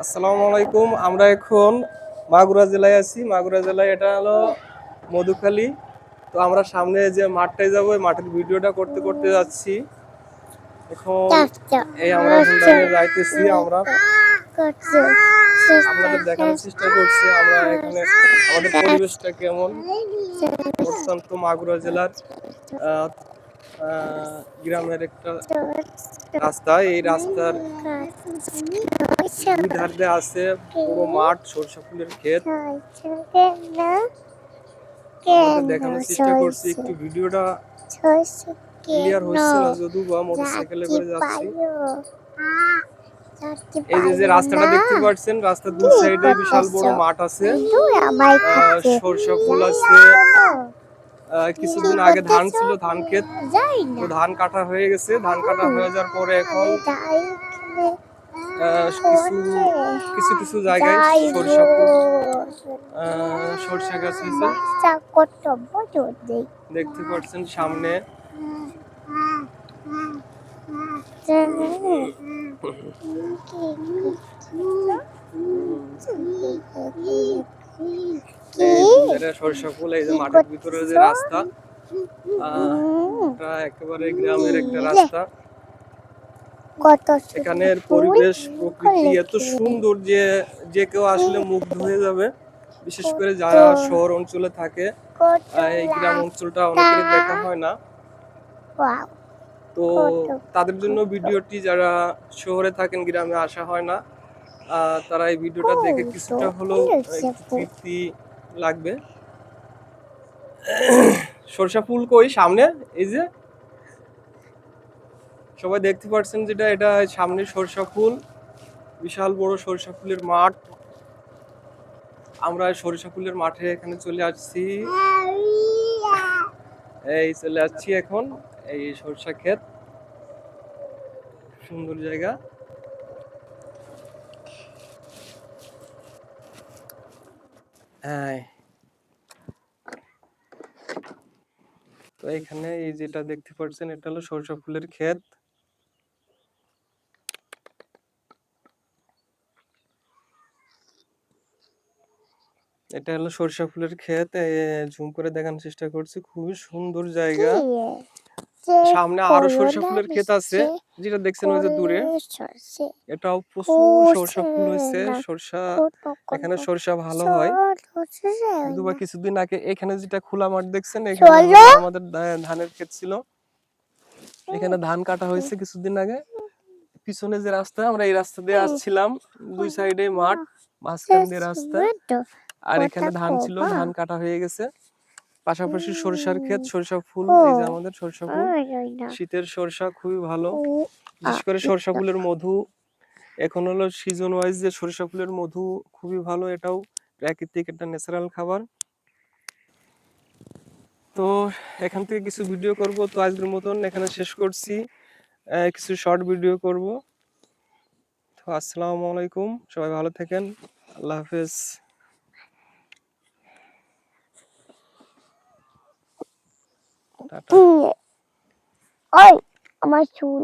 আসসালামু আলাইকুম। আমরা এখন মাগুরা জেলায় আছি। মাগুরা জেলায় এটা হলো মধুখালী। তো আমরা সামনে যে মাঠটায় যাব মাঠের ভিডিওটা করতে করতে যাচ্ছি। এখন এই আমরা যাইতেছি আমরা। আপনাদের দেখানোর চেষ্টা করছি আমরা এখানে আমাদের পরিবেশটা কেমন। অত্যন্ত মাগুরা জেলার গ্রামের একটা রাস্তা। এই রাস্তার দুই ধার আছে পুরো মাঠ সরষে ফুলের ক্ষেত। দেখানোর চেষ্টা করছি একটু ভিডিওটা ক্লিয়ার হচ্ছে না যদিও বা মোটরসাইকেলে করে যাচ্ছি। এই যে যে রাস্তাটা দেখতে পাচ্ছেন রাস্তার দুই সাইডে বিশাল বড় মাঠ আছে। সরষে ফুল আছে। কিছুদিন আগে ধান ছিল ধান ক্ষেত তো ধান কাটা হয়ে গেছে ধান কাটা হয়ে যাওয়ার পরে এখন কিছু কিছু কিছু জায়গায় সরষে সরষে গাছ হয়েছে দেখতে পাচ্ছেন সামনে ফুল এই যে মাঠের ভিতরে যে রাস্তা এটা একেবারে গ্রামের একটা রাস্তা। এখানের পরিবেশ প্রকৃতি এত সুন্দর যে যে কেউ আসলে মুগ্ধ হয়ে যাবে। বিশেষ করে যারা শহর অঞ্চলে থাকে এই গ্রাম অঞ্চলটা অনেকেরই দেখা হয় না। তো তাদের জন্য ভিডিওটি যারা শহরে থাকেন গ্রামে আসা হয় না তারা এই ভিডিওটা দেখে কিছুটা হলেও তৃপ্তি লাগবে। সরষা ফুল কই? সামনে? এই যে। সবাই দেখতে পাচ্ছেন যেটা? এটা সামনে সরষা ফুল। বিশাল বড় সরষা ফুলের মাঠ। আমরা সরিষা ফুলের মাঠে এখানে চলে আসছি। এই চলে আসছি এখন। এই সরষা ক্ষেত। সুন্দর জায়গা। তো এখানে এই যেটা দেখতে পাচ্ছেন, এটা হলো সরষা ফুলের ক্ষেত। এটা হলো সরষা ফুলের ক্ষেত। জুম করে দেখানোর চেষ্টা করছি। খুবই সুন্দর জায়গা। সামনে আরও সরষা ফুলের ক্ষেত আছে যেটা দেখছেন ওই যে দূরে। এটাও প্রচুর সরষা ফুল হয়েছে সরষা এখানে সরষা ভালো হয়। কিন্তু বা কিছুদিন আগে এখানে যেটা খোলা মাঠ দেখছেন এখানে আমাদের ধানের ক্ষেত ছিল। এখানে ধান কাটা হয়েছে কিছুদিন আগে। পিছনে যে রাস্তা আমরা এই রাস্তা দিয়ে আসছিলাম দুই সাইডে মাঠ মাঝখান দিয়ে রাস্তা। আর এখানে ধান ছিল ধান কাটা হয়ে গেছে। পাশাপাশি সরিষার ক্ষেত সরিষা ফুল এই যে আমাদের সরিষা ফুল। শীতের সরষা খুবই ভালো। বিশেষ করে সরষা ফুলের মধু। এখন হলো সিজন ওয়াইজ যে সরিষা ফুলের মধু খুবই ভালো এটাও প্রাকৃতিক একটা ন্যাচারাল খাবার। তো এখান থেকে কিছু ভিডিও করব তো আজকের মতন এখানে শেষ করছি। কিছু শর্ট ভিডিও করব। তো আসসালামু আলাইকুম সবাই ভালো থাকেন। আল্লাহ হাফেজ। টাটা ওই আমার চুল